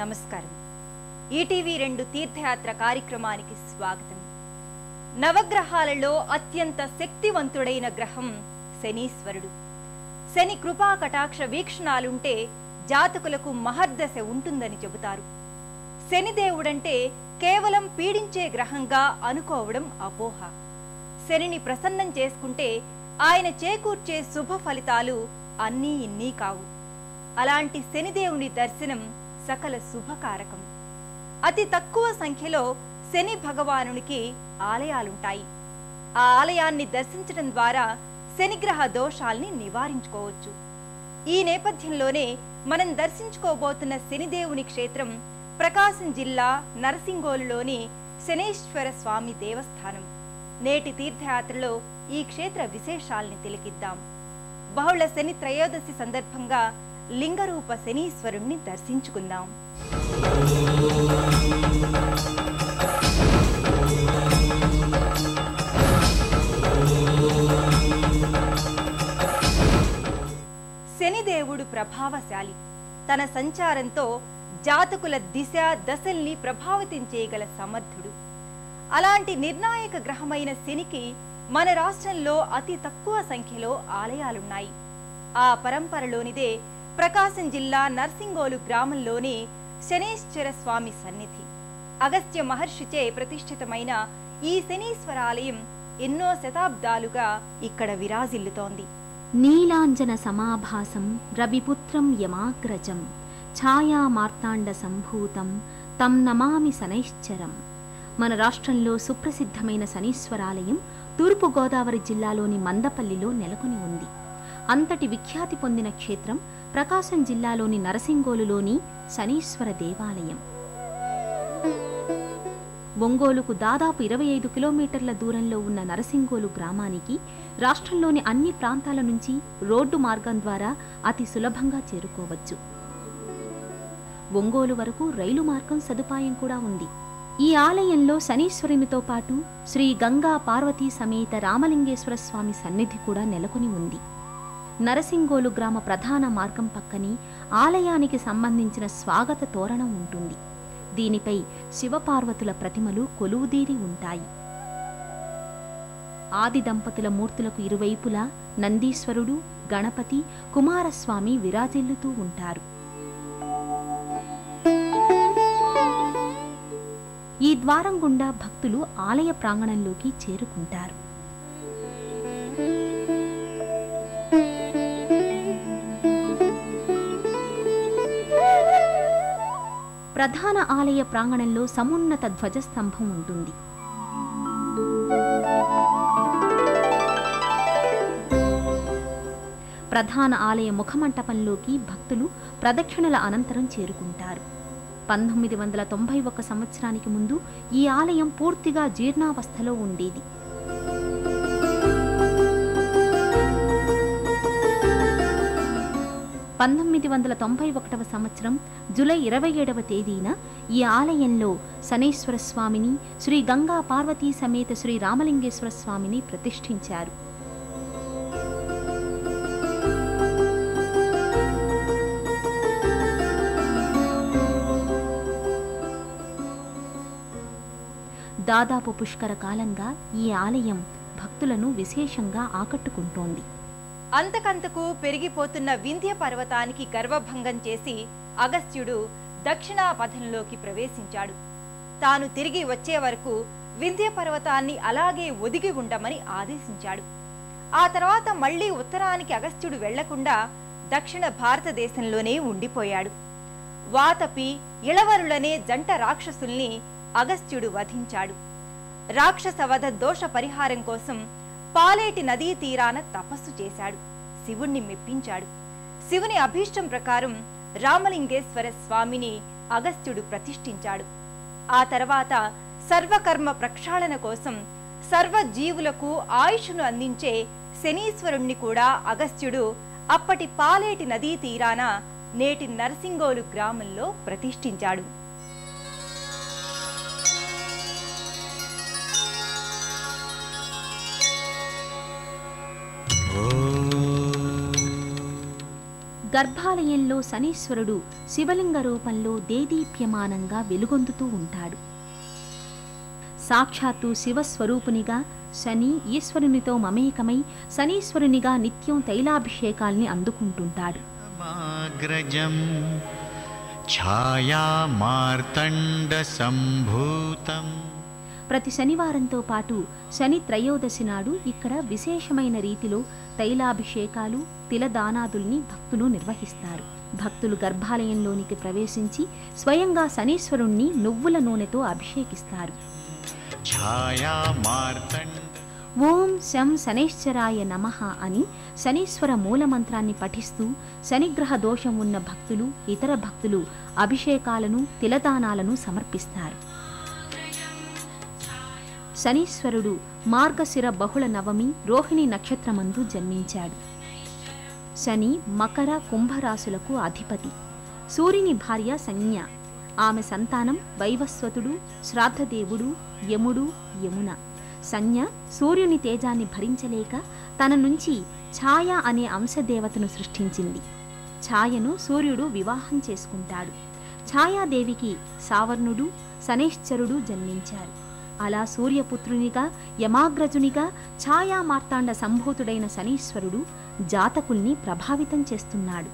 నమస్కారం. ఈటీవీ రెండు తీర్థయాత్ర కార్యక్రమానికి స్వాగతం. నవగ్రహాలలో అత్యంత శక్తివంతుడైన గ్రహం శనీశ్వరుడు. శని కృపా కటాక్ష వీక్షణాలుంటే జాతకులకు మహర్దశ ఉంటుందని చెబుతారు. శనిదేవుడంటే కేవలం పీడించే గ్రహంగా అనుకోవడం అపోహ. శనిని ప్రసన్నం చేసుకుంటే ఆయన చేకూర్చే శుభ ఫలితాలు అన్నీ ఇన్నీ కావు. అలాంటి శనిదేవుని దర్శనం సకల శుభకారకం. అతి తక్కువ సంఖ్యలో శని భగవానునికి ఆలయాలుంటాయి. ఆ ఆలయాన్ని దర్శించడం ద్వారా శనిగ్రహ దోషాల్ని నివారించుకోవచ్చు. ఈ నేపథ్యంలోనే మనం దర్శించుకోబోతున్న శనిదేవుని క్షేత్రం ప్రకాశం జిల్లా నరసింగోలులోని శనేశ్వర స్వామి దేవస్థానం. నేటి తీర్థయాత్రలో ఈ క్షేత్ర విశేషాల్ని తిలికిద్దాం. బహుళ శని త్రయోదశి సందర్భంగా లింగరూప శనీశ్వరుణ్ణి దర్శించుకుందాం. శనిదేవుడు ప్రభావశాలి. తన సంచారంతో జాతకుల దిశ దశల్ని ప్రభావితం చేయగల సమర్థుడు. అలాంటి నిర్ణాయక గ్రహమైన శనికి మన రాష్ట్రంలో అతి తక్కువ సంఖ్యలో ఆలయాలున్నాయి. ఆ పరంపరలోనిదే ప్రకాశం జిల్లా నర్సింగోలు గ్రామంలోని శనేశ్వర స్వామి సన్నిధి. అగస్త్య మహర్షిచే ప్రతిష్ఠితమైన ఈ శనీశ్వరాలయం ఎన్నో శతాబ్దాలుగా ఇక్కడ విరాజిల్లుతోంది. నీలాంజన సమాభాసం రవిపుత్రం యమాగ్రజం ఛాయా మార్తాండ సంభూతం తం నమామి శనైశ్చరం. మన రాష్ట్రంలో సుప్రసిద్ధమైన శనీశ్వరాలయం తూర్పుగోదావరి జిల్లాలోని మందపల్లిలో నెలకొని ఉంది. అంతటి విఖ్యాతి పొందిన క్షేత్రం ప్రకాశం జిల్లాలోని నరసింగోలులోని శనీశ్వర దేవాలయం. ఒంగోలుకు దాదాపు ఇరవై ఐదు కిలోమీటర్ల దూరంలో ఉన్న నరసింగోలు గ్రామానికి రాష్ట్రంలోని అన్ని ప్రాంతాల నుంచి రోడ్డు మార్గం ద్వారా అతి సులభంగా చేరుకోవచ్చు. ఒంగోలు వరకు రైలు మార్గం సదుపాయం కూడా ఉంది. ఈ ఆలయంలో శనీశ్వరునితో పాటు శ్రీ గంగా పార్వతీ సమేత రామలింగేశ్వర స్వామి సన్నిధి కూడా నెలకొని ఉంది. నరసింగోలు గ్రామ ప్రధాన మార్గం పక్కనే ఆలయానికి సంబంధించిన స్వాగత తోరణం ఉంటుంది. దీనిపై శివపార్వతుల ప్రతిమలు కొలువుదీరి ఉంటాయి. ఆది దంపతుల మూర్తులకు ఇరువైపులా నందీశ్వరుడు గణపతి కుమారస్వామి విరాజిల్లుతూ ఉంటారు. ఈ ద్వారం గుండా భక్తులు ఆలయ ప్రాంగణంలోకి చేరుకుంటారు. ప్రధాన ఆలయ ప్రాంగణంలో సమున్నత ధ్వజస్తంభం ఉంటుంది. ప్రధాన ఆలయ ముఖమంటపంలోకి భక్తులు ప్రదక్షిణల అనంతరం చేరుకుంటారు. పంతొమ్మిది వందల తొంభై ఒక్క సంవత్సరానికి ముందు ఈ ఆలయం పూర్తిగా జీర్ణావస్థలో ఉండేది. పంతొమ్మిది వందల తొంభై ఒకటవ సంవత్సరం జూలై ఇరవై ఏడవ తేదీన ఈ ఆలయంలో శనేశ్వర స్వామిని శ్రీ గంగా పార్వతీ సమేత శ్రీ రామలింగేశ్వర స్వామిని ప్రతిష్ఠించారు. దాదాపు పుష్కర కాలంగా ఈ ఆలయం భక్తులను విశేషంగా ఆకట్టుకుంటోంది. అంతకంతకు పెరిగిపోతున్న వింధ్య పర్వతానికి గర్వభంగం చేసి అగస్త్యుడు దక్షిణాపథంలోకి ప్రవేశించాడు. తాను తిరిగి వచ్చే వరకు వింధ్య పర్వతాన్ని అలాగే ఒదిగి ఉండమని ఆదేశించాడు. ఆ తర్వాత మళ్ళీ ఉత్తరానికి అగస్త్యుడు వెళ్ళకుండా దక్షిణ భారతదేశంలోనే ఉండిపోయాడు. వాతపి ఇళవరులనే జంట రాక్షసుల్ని అగస్త్యుడు వధించాడు. రాక్షస వధ దోష పరిహారం కోసం పాలేటి నదీ తీరాన తపస్సు చేశాడు. శివుణ్ణి మెప్పించాడు. శివుని అభీష్టం ప్రకారం రామలింగేశ్వర స్వామిని అగస్త్యుడు ప్రతిష్ఠించాడు. ఆ తర్వాత సర్వకర్మ ప్రక్షాళన కోసం సర్వజీవులకు ఆయుషును అందించే శనీశ్వరుణ్ణి కూడా అగస్త్యుడు అప్పటి పాలేటి నదీ తీరాన నేటి నరసింగోలు గ్రామంలో ప్రతిష్ఠించాడు. గర్భాలయంలో శనీశ్వరుడు శివలింగ రూపంలో దేదీప్యమానంగా వెలుగొందుతూ ఉంటాడు. సాక్షాత్తు శివస్వరూపునిగా శని ఈశ్వరునితో మమేకమై శనీశ్వరునిగా నిత్యం తైలాభిషేకాల్ని అందుకుంటుంటాడు. ఛాయా మార్తండ సంభూతం ప్రతి శనివారంతో పాటు శని త్రయోదశి నాడు ఇక్కడ విశేషమైన రీతిలో తైలాభిషేకాలు తిలదానాదుల్ని భక్తులు నిర్వహిస్తారు. భక్తులు గర్భాలయంలోనికి ప్రవేశించి స్వయంగా శనీశ్వరుణ్ణి నువ్వుల నూనెతో అభిషేకిస్తారు. ఓం శం శనేశ్వరాయ నమ అని శనీశ్వర మూలమంత్రాన్ని పఠిస్తూ శనిగ్రహ దోషం ఉన్న భక్తులు ఇతర భక్తులు అభిషేకాలను తిలదానాలను సమర్పిస్తారు. శనీశ్వరుడు మార్గశిర బహుళ నవమి రోహిణి నక్షత్రమందు జన్మించాడు. శని మకర కుంభరాశులకు అధిపతి. సూర్యుని భార్య సంజ్ఞ. ఆమె సంతానం వైవస్వతుడు శ్రాద్ధదేవుడు యముడు యమున. సంజ్ఞ సూర్యుని తేజాన్ని భరించలేక తన నుంచి ఛాయ అనే అంశదేవతను సృష్టించింది. ఛాయను సూర్యుడు వివాహం చేసుకుంటాడు. ఛాయాదేవికి సావర్ణుడు శనేశ్చరుడు జన్మించారు. అలా సూర్యపుత్రునిగా యమాగ్రజునిగా ఛాయామార్తాండ సంభూతుడైన శనీశ్వరుడు జాతకుల్ని ప్రభావితం చేస్తున్నాడు.